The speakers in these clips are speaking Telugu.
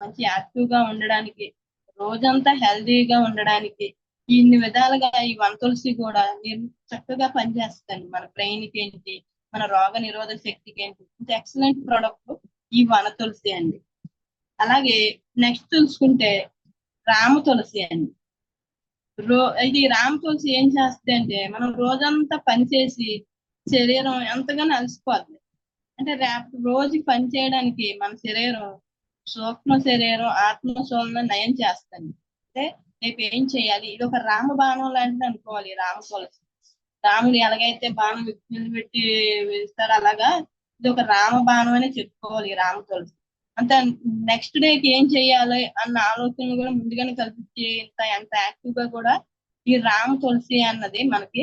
మంచి యాక్టివ్గా ఉండడానికి రోజంతా హెల్దీగా ఉండడానికి ఇన్ని విధాలుగా ఈ వన తులసి కూడా నేను చక్కగా పనిచేస్తాను. మన బ్రెయిన్కి ఏంటి మన రోగ నిరోధక శక్తికి ఏంటి ఇంత ఎక్సలెంట్ ప్రోడక్ట్ ఈ వన తులసి అండి. అలాగే నెక్స్ట్ చూసుకుంటే రామ తులసి అండి. రో ఇది రామ తులసి ఏం చేస్తుంది అంటే మనం రోజంతా పనిచేసి శరీరం ఎంతగానో అలసిపోతుంది అంటే రేపు రోజు పని చేయడానికి మన శరీరం సూక్ష్మ శరీరం ఆత్మ నయం చేస్తుంది. అంటే రేపు ఏం చేయాలి? ఇది ఒక రామ బాణం లాంటిది అనుకోవాలి రామ తులసి రాముడు ఎలాగైతే బాణం పెట్టి వేస్తారో అలాగా ఇది ఒక రామ బాణం అని చెప్పుకోవాలి రామ తులసి అంత నెక్స్ట్ డేకి ఏం చేయాలి అన్న ఆలోచనలు కూడా ముందుగానే కల్పించి ఇంత ఎంత యాక్టివ్గా కూడా ఈ రామ తులసి అన్నది మనకి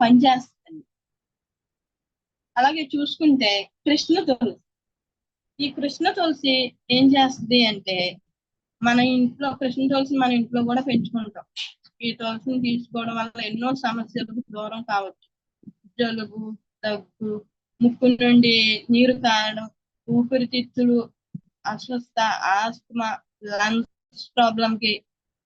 పనిచేస్తుంది. అలాగే చూసుకుంటే కృష్ణ తులసి. ఈ కృష్ణ తులసి ఏం చేస్తుంది అంటే మన ఇంట్లో కృష్ణ తులసి మన ఇంట్లో కూడా పెంచుకుంటాం. ఈ తులసిని తీసుకోవడం వల్ల ఎన్నో సమస్యలకు దూరం కావచ్చు. జలుబు దగ్గు ముక్కు నుండి నీరు కారడం ఊపిరితిత్తులు అస్వస్థ ఆస్తమా లంగ్స్ ప్రాబ్లం కి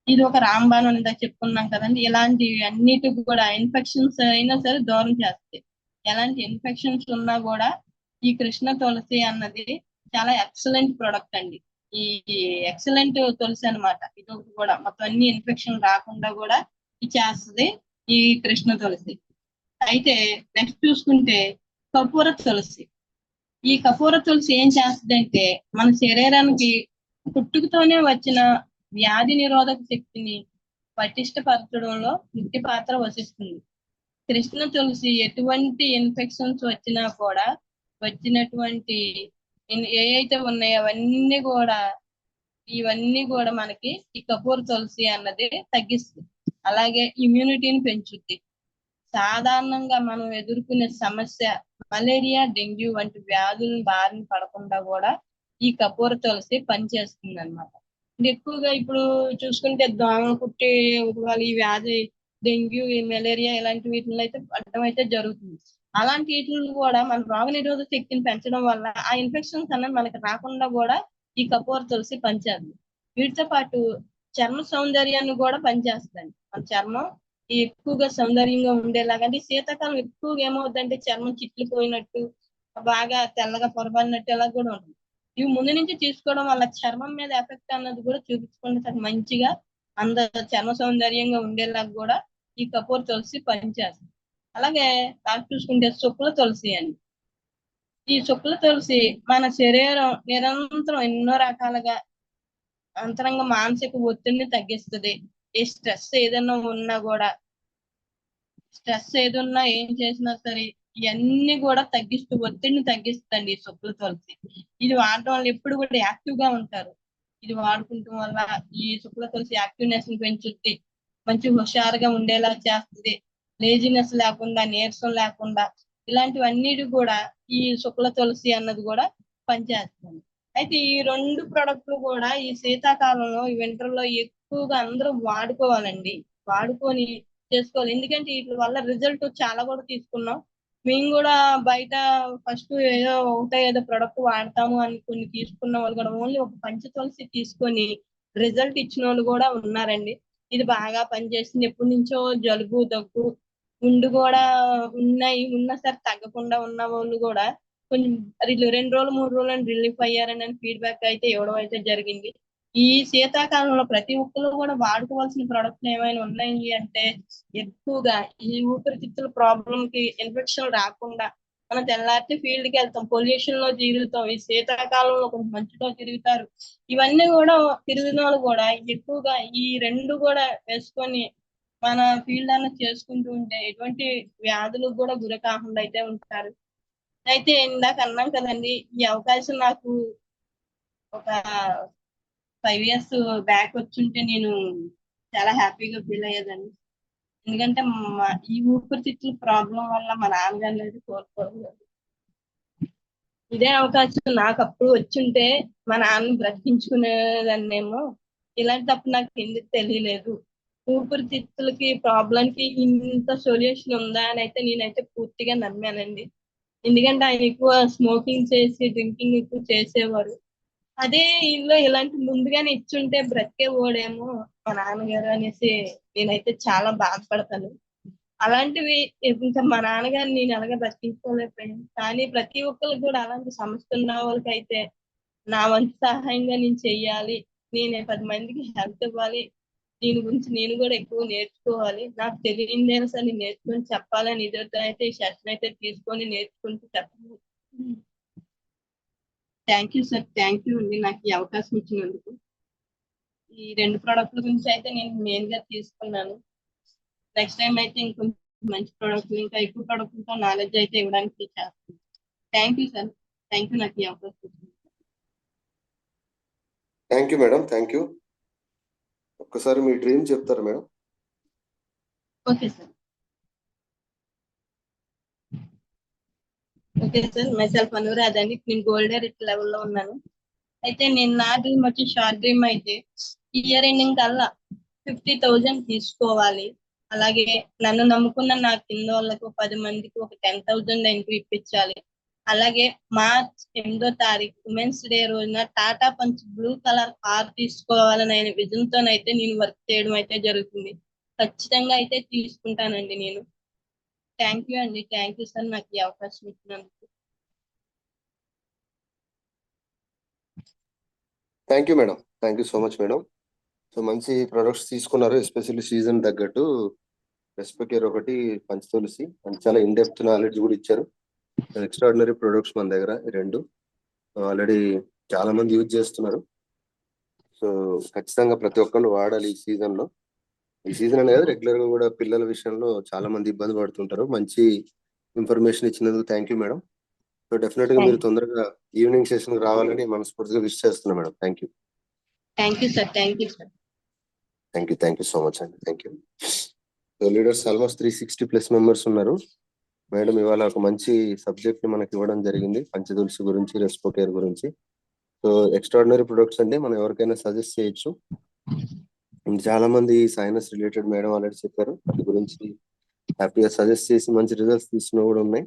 ఇది ఒక రాంబాన్ అని చెప్పుకున్నాం కదండి. ఇలాంటివి అన్నిటికి కూడా ఇన్ఫెక్షన్స్ అయినా సరే దూరం చేస్తాయి. ఎలాంటి ఇన్ఫెక్షన్స్ ఉన్నా కూడా ఈ కృష్ణ తులసి అన్నది చాలా ఎక్సలెంట్ ప్రోడక్ట్ అండి. ఈ ఎక్సలెంట్ తులసి అనమాట ఇది ఒకటి కూడా మొత్తం అన్ని ఇన్ఫెక్షన్ రాకుండా కూడా ఇది చేస్తుంది ఈ కృష్ణ తులసి. అయితే నెక్స్ట్ చూసుకుంటే కపూర తులసి. ఈ కపూర తులసి ఏం చేస్తుంది అంటే మన శరీరానికి పుట్టుకతోనే వచ్చిన వ్యాధి నిరోధక శక్తిని పటిష్టపరచడంలో ముఖ్య పాత్ర వసిస్తుంది కృష్ణ తులసి ఎటువంటి ఇన్ఫెక్షన్స్ వచ్చినా కూడా వచ్చినటువంటి ఏ అయితే ఉన్నాయో అవన్నీ కూడా ఇవన్నీ కూడా మనకి ఈ కపూర్ తులసి అన్నది తగ్గిస్తుంది. అలాగే ఇమ్యూనిటీని పెంచుద్ది. సాధారణంగా మనం ఎదుర్కొనే సమస్య మలేరియా డెంగ్యూ వంటి వ్యాధులను బారిన పడకుండా కూడా ఈ కపూర తులసి పనిచేస్తుంది అనమాట ఎక్కువగా ఇప్పుడు చూసుకుంటే దోమ కుట్టే ఈ వ్యాధి డెంగ్యూ మలేరియా ఇలాంటి వీటిలో అయితే పడడం అయితే జరుగుతుంది. అలాంటి వీటిని కూడా మన రోగ నిరోధక శక్తిని పెంచడం వల్ల ఆ ఇన్ఫెక్షన్స్ అన్నది మనకి రాకుండా కూడా ఈ కపూర తులసి పనిచేస్తుంది వీటితో పాటు చర్మ సౌందర్యాన్ని కూడా పనిచేస్తుంది మన చర్మం ఎక్కువగా సౌందర్యంగా ఉండేలాగా అంటే శీతాకాలం ఎక్కువగా ఏమవుతుందంటే చర్మం చిట్లిపోయినట్టు బాగా తెల్లగా పొరబడినట్టు ఇలా కూడా ఉంటుంది. ఇవి ముందు నుంచి తీసుకోవడం వల్ల చర్మం మీద ఎఫెక్ట్ అన్నది కూడా చూపించుకుంటే మంచిగా అంద చర్మ సౌందర్యంగా ఉండేలాగా కూడా ఈ కపూర్ తులసి పనిచేస్తుంది. అలాగే నాకు చూసుకుంటే చొప్పుల తులసి అండి ఈ చొప్పుల తులసి మన శరీరం నిరంతరం ఎన్నో రకాలుగా అంతరంగ మానసిక ఒత్తిడిని తగ్గిస్తుంది. ఈ స్ట్రెస్ ఏదైనా ఉన్నా కూడా స్ట్రెస్ ఏదున్నా ఏం చేసినా సరే ఇవన్నీ కూడా తగ్గిస్తూ ఒత్తిడిని తగ్గిస్తుందండి ఈ శుక్ల తులసి. ఇది వాడటం వల్ల ఎప్పుడు కూడా యాక్టివ్గా ఉంటారు. ఇది వాడుకుంటం వల్ల ఈ శుక్ల తులసి యాక్టివ్నెస్ని పెంచుద్ది. మంచి హుషారుగా ఉండేలా చేస్తుంది. లేజినెస్ లేకుండా నీరసం లేకుండా ఇలాంటివన్నిటి కూడా ఈ శుక్ల తులసి అన్నది కూడా పనిచేస్తుంది. అయితే ఈ రెండు ప్రొడక్ట్లు కూడా ఈ శీతాకాలంలో ఈ వింటర్లో ఎక్కువగా అందరూ వాడుకోవాలండి. వాడుకొని చేసుకోవాలి. ఎందుకంటే వీటి వల్ల రిజల్ట్ చాలా కూడా తీసుకున్నాం. మేము కూడా బయట ఫస్ట్ ఏదో ఒకటో ఏదో ప్రొడక్ట్ వాడతాము అని కొన్ని తీసుకున్న వాళ్ళు కూడా ఓన్లీ ఒక పంచ తులసి తీసుకొని రిజల్ట్ ఇచ్చిన వాళ్ళు కూడా ఉన్నారండి. ఇది బాగా పనిచేసింది. ఎప్పటి నుంచో జలుబు దగ్గు ఉండి కూడా ఉన్నాయి. ఉన్నా సరే తగ్గకుండా ఉన్న వాళ్ళు కూడా కొంచెం రెండు రోజులు మూడు రోజులు రిలీఫ్ అయ్యారని ఫీడ్బ్యాక్ అయితే ఇవ్వడం అయితే జరిగింది. ఈ శీతాకాలంలో ప్రతి ఒక్కరు కూడా వాడుకోవాల్సిన ప్రొడక్ట్లు ఏమైనా ఉన్నాయి అంటే ఎక్కువగా ఈ ఊపిరితిత్తుల ప్రాబ్లం కి ఇన్ఫెక్షన్ రాకుండా మనం తెల్లారితే ఫీల్డ్కి వెళ్తాం. పొల్యూషన్లో తిరుగుతాం. ఈ శీతాకాలంలో కొంచెం మంచిగా తిరుగుతారు. ఇవన్నీ కూడా తిరిగిన వాళ్ళు కూడా ఎక్కువగా ఈ రెండు కూడా వేసుకొని మన ఫీల్డ్ అన్న చేసుకుంటూ ఉంటే ఎటువంటి వ్యాధులకు కూడా గురి కాకుండా అయితే ఉంటారు. అయితే ఇందాక అన్నాం కదండి ఈ అవకాశం నాకు ఒక ఫైవ్ ఇయర్స్ బ్యాక్ వచ్చుంటే నేను చాలా హ్యాపీగా ఫీల్ అయ్యేదండి ఎందుకంటే మా ఈ ఊపిరితిత్తుల ప్రాబ్లం వల్ల మా నాన్నగారు అనేది కోరుకోలేదు ఇదే అవకాశం నాకు అప్పుడు వచ్చుంటే మా నాన్న బ్రతికించుకునేదాన్నేమో. ఇలాంటప్పుడు నాకు ఎందుకు తెలియలేదు. ఊపిరితిత్తులకి ప్రాబ్లం కి ఇంత సొల్యూషన్ ఉందా అని అయితే నేనైతే పూర్తిగా నమ్మానండి. ఎందుకంటే ఆయన ఎక్కువ స్మోకింగ్ చేసి డ్రింకింగ్ ఎక్కువ చేసేవారు. అదే ఇల్లు ఇలాంటి ముందుగానే ఇచ్చుంటే బ్రతికే ఓడేమో మా నాన్నగారు అనేసి నేనైతే చాలా బాధపడతాను. అలాంటివి ఇంకా మా నాన్నగారు నేను ఎలాగా బ్రతికించుకోలేకపోయాను. కానీ ప్రతి ఒక్కరికి కూడా అలాంటి సమస్య ఉన్న వాళ్ళకైతే నా వంతు సహాయంగా నేను చెయ్యాలి. నేను పది మందికి హెల్ప్ ఇవ్వాలి. దీని గురించి నేను కూడా ఎక్కువ నేర్చుకోవాలి. నాకు తెలియని సరే నేను నేర్చుకొని చెప్పాలని ఇద్దరితో అయితే ఈ సెషన్ అయితే తీసుకొని నేర్చుకుంటూ చెప్పాలి thank you sir thank you అండి. నాకు ఈ అవకాశం ఇచ్చినందుకు. ఈ రెండు ప్రోడక్ట్ల గురించి అయితే నేను మెయిన్గా తీసుకున్నాను. నెక్స్ట్ టైం అయితే ఇంకొంచెం మంచి ప్రోడక్ట్ ఇంకా ఎక్కువ ప్రోడక్ట్లతో నాలెడ్జ్ అయితే ఇవ్వడానికి చేస్తాను. Thank you sir thank you నాకు ఈ అవకాశం ఇచ్చినందుకు. Thank you madam thank you ఒక్కసారి మీ డ్రీమ్ చెప్తారా madam? Okay sir. Okay sir myself Anuradha అండి. నేను గోల్డ్ రిట్ లెవెల్లో ఉన్నాను. అయితే నేను నా డ్రీమ్ వచ్చి షార్ట్ డ్రీమ్ అయితే ఇయర్ ఎండింగ్ కల్లా ఫిఫ్టీ థౌజండ్ తీసుకోవాలి. అలాగే నన్ను నమ్ముకున్న నా కింద వాళ్ళకు పది మందికి ఒక టెన్ థౌజండ్ ఇంటూ ఇప్పించాలి. అలాగే మార్చ్ ఎనిమిదో తారీఖు ఉమెన్స్ డే రోజున Tata punch blue colour car తీసుకోవాలని ఆయన విజన్ నేను వర్క్ చేయడం అయితే జరుగుతుంది. ఖచ్చితంగా అయితే తీసుకుంటానండి నేను. థ్యాంక్ యూ అండి. థ్యాంక్ యూ సార్ నాకు ఈ అవకాశం ఇచ్చినందుకు. Thank you madam thank you so much madam so మంచి ప్రొడక్ట్స్ తీసుకున్నారు ఎస్పెషల్లీ సీజన్ తగ్గట్టు. రెస్పెక్ట్ ఒకటి పంచ తులసి. అండ్ చాలా ఇన్ డెప్త్ నాలెడ్జ్ కూడా ఇచ్చారు. ఎక్స్ట్రాడినరీ ప్రొడక్ట్స్ మన దగ్గర రెండు. ఆల్రెడీ చాలా మంది యూజ్ చేస్తున్నారు. సో ఖచ్చితంగా ప్రతి ఒక్కళ్ళు వాడాలి ఈ సీజన్లో. ఈ సీజన్ అనేది రెగ్యులర్గా కూడా పిల్లల విషయంలో చాలా మంది ఇబ్బంది పడుతుంటారు. మంచి ఇన్ఫర్మేషన్ ఇచ్చినందుకు థ్యాంక్ యూ మేడం సో డెఫినెట్గా మీరు తొందరగా ఈవినింగ్ సెషన్ రావాలని మనస్ఫూర్తిగా విష్ చేస్తున్నా madam thank you thank you sir thank you sir thank you thank you so much అండి thank you so leaders almost three sixty plus members ఉన్నారు. మేడం ఇవాళ ఒక మంచి సబ్జెక్ట్ని మనకి ఇవ్వడం జరిగింది పంచతులసి గురించి రెస్పో కేర్ గురించి. సో ఎక్స్ట్రాడినరీ ప్రొడక్ట్స్ అంటే మనం ఎవరికైనా సజెస్ట్ చేయొచ్చు. చాలా మంది సైనస్ రిలేటెడ్ మేడం ఆల్రెడీ చెప్పారు వాటి గురించి హ్యాపీగా సజెస్ట్ చేసి మంచి రిజల్ట్స్ తీసుకున్న కూడా ఉన్నాయి.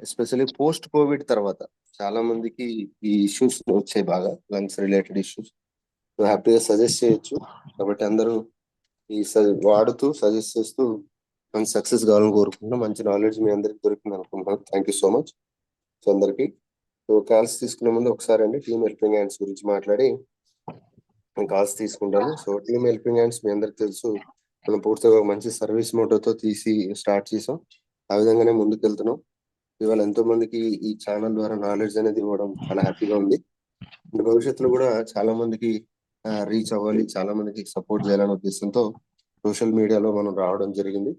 ఎస్పెషల్లీ పోస్ట్ కోవిడ్ తర్వాత చాలా మందికి ఈ ఇష్యూస్ వచ్చాయి బాగా లంగ్స్ రిలేటెడ్ ఇష్యూస్. సో హ్యాపీగా సజెస్ట్ చేయొచ్చు. కాబట్టి అందరూ ఈ వాడుతూ సజెస్ట్ చేస్తూ మంచి సక్సెస్ కావాలని కోరుకుంటున్నాం. మంచి నాలెడ్జ్ మీ అందరికి దొరికింది అనుకుంటున్నాను. Thank you so much so అందరికి సో కాల్స్ తీసుకునే ముందు ఒకసారి అండి టీమ్ హెల్పింగ్ హ్యాండ్స్ గురించి మాట్లాడి నేను కాల్స్ తీసుకుంటాను. సో టీమ్ హెల్పింగ్ హ్యాండ్స్ మీ అందరికి తెలుసు. మనం పూర్తిగా ఒక మంచి సర్వీస్ మోటోతో తీసి స్టార్ట్ చేసాం. ఆ విధంగానే ముందుకు వెళ్తున్నాం. ఇవాళ ఎంతో మందికి ఈ ఛానల్ ద్వారా నాలెడ్జ్ అనేది ఇవ్వడం చాలా హ్యాపీగా ఉంది. అండ్ భవిష్యత్తులో కూడా చాలా మందికి రీచ్ అవ్వాలి చాలా మందికి సపోర్ట్ చేయాలనే ఉద్దేశంతో సోషల్ మీడియాలో మనం రావడం జరిగింది.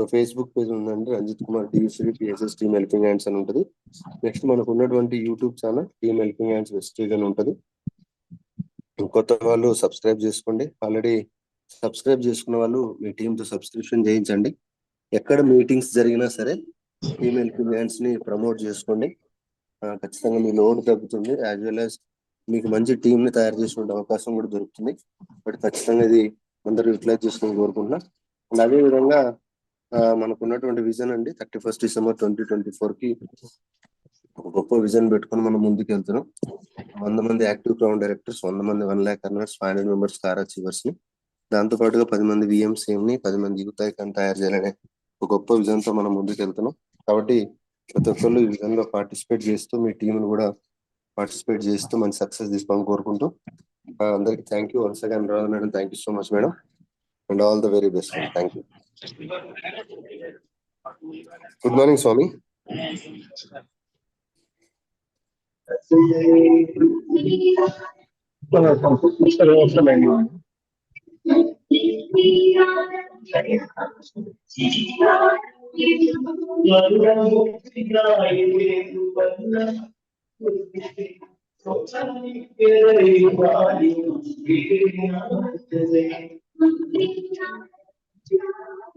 సో ఫేస్బుక్ పేజ్ ఉందండి. రంజిత్ కుమార్ డివిశ్రీ పిఎస్ఎస్ టీమ్ హెల్పింగ్ హ్యాండ్స్ అని ఉంటుంది. నెక్స్ట్ మనకు ఉన్నటువంటి YouTube channel team helping hands వెస్ట్రీజ్ అని ఉంటుంది. కొత్త వాళ్ళు సబ్స్క్రైబ్ చేసుకోండి. ఆల్రెడీ సబ్స్క్రైబ్ చేసుకున్న వాళ్ళు మీ టీమ్తో సబ్స్క్రిప్షన్ చేయించండి. ఎక్కడ మీటింగ్స్ జరిగినా సరే టీమ్ హెల్పింగ్ హ్యాండ్స్ని ప్రమోట్ చేసుకోండి. ఖచ్చితంగా మీ లోన్ తగ్గుతుంది. యాజ్ వెల్ యాజ్ మీకు మంచి టీమ్ని తయారు చేసుకునే అవకాశం కూడా దొరుకుతుంది. బట్ ఖచ్చితంగా ఇది అందరూ యూటిలైజ్ చేసుకుని కోరుకుంటున్నా. అండ్ అదే విధంగా మనకు ఉన్నటువంటి విజన్ అండి. Thirty first December twenty twenty ఫోర్కి ఒక గొప్ప విజన్ పెట్టుకొని మనం ముందుకు వెళ్తున్నాం వంద మంది యాక్టివ్ క్రౌన్ డైరెక్టర్స్ వంద మంది one lakh earners five hundred members car అచీవర్స్ని దాంతో పాటుగా పది మంది విఎంసీఎం ని పది మంది యూత్ ఐకాన్ తయారు చేయాలనే ఒక గొప్ప విజన్తో మనం ముందుకు వెళ్తున్నాం కాబట్టి ప్రతి ఒక్కళ్ళు ఈ విజన్లో పార్టిసిపేట్ చేస్తూ మీ టీం కూడా పార్టిసిపేట్ చేస్తూ మంచి సక్సెస్ తీసుకోవాలని కోరుకుంటూ అందరికి thank you once again madam thank you so much madam. And all the very best thank you Good morning, Swami.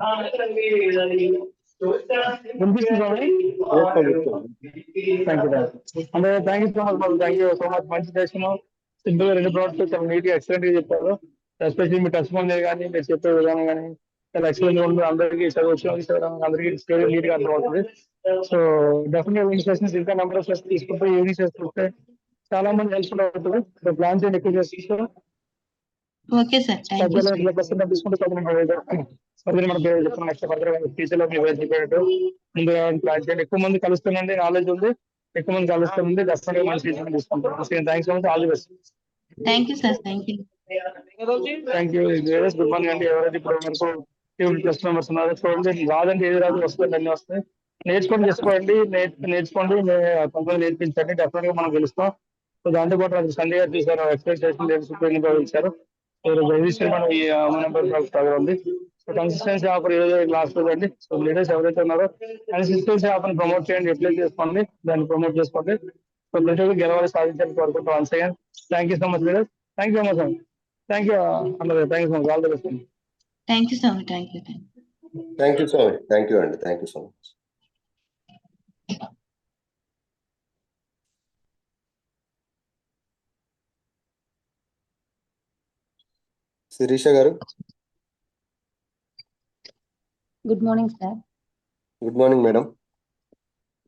అండి గుడ్ మార్నింగ్ వినిపిస్తుందా? వినిపిస్తుందా స్వామి? థ్యాంక్ యూ అంటే థ్యాంక్ యూ సో మచ్ బాబు థ్యాంక్ యూ సో మచ్ మంచి చేసినాం సింపుల్గా రెండు ప్రోడక్ట్స్ చాలా నీట్గా ఎక్సలెంట్గా చెప్పారు ఎస్పెషల్లీ మీ టచ్ ఫోన్ కానీ మీరు చెప్పే విధానం కానీ చాలా ఎక్సలెంట్గా ఉంది అందరికీ చదవచ్చు అందరికీ స్టోరీ నీట్గా అర్థమవుతుంది సో డెఫినెట్ ఈవినింగ్ సెషన్స్ ఇంకా నెంబర్ ఆఫ్ సెషన్స్ తీసుకుంటే ఈవినింగ్ సెషన్స్ వస్తే చాలా మంది హెల్ప్ఫుల్ అవుతుంది సో ప్లాన్ చేయండి ఎక్కువ చేస్తారు ఓకే సార్ థ్యాంక్ యూ ఇట్లా ప్రస్తుతం తీసుకుంటే మనకి చెప్తున్న నెక్స్ట్ మీ ప్లాన్ చేయండి? ఎక్కువ మంది కలుస్తానండి నాలెడ్జ్ ఉంది. ఎక్కువ మంది కలుస్తానండి డెఫినెట్గా మన ఫ్యూచర్ తీసుకుంటాం. Thanks so much all the best thank you sir thank you thank you good morning అండి ఎవరైతే ఇప్పుడు వరకు టేబుల్ ప్లస్ మెంబర్స్ ఉన్నారు చూడండి. రాదండి ఏది రాదు. వస్తుంది అన్ని వస్తాయి. నేర్చుకోండి చేసుకోండి. నేర్చు నేర్చుకోండి. కొంతమంది నేర్పించండి. డెఫినెట్గా మనం గెలుస్తాం. సో దాంతో పాటు అది సండే గారు చూసారు ఎక్స్పెక్టేషన్ ఇచ్చారు. రిజిస్టర్ మనం ఈ ఉంది కన్సిస్టెన్సీ ఆఫర్ ఈ రోజు లాస్ట్ రోజు అండి సో లీడర్స్ ఎవరైతే ఉన్నారో కన్సిస్టెన్సీ ఆఫర్ ప్రమోట్ చేయండి ఎట్లా చేసుకోండి దాన్ని ప్రమోట్ చేసుకోండి. సో ప్రతి గెలవాలి సాధించాలని కోరుకుంటాం once again thank you so much leaders thank you much thank you అందరూ thank you so much all the best thank you sir thank you thank you thank you Swamy thank you అండి thank you so much Sirisha గారు. Good morning sir good morning madam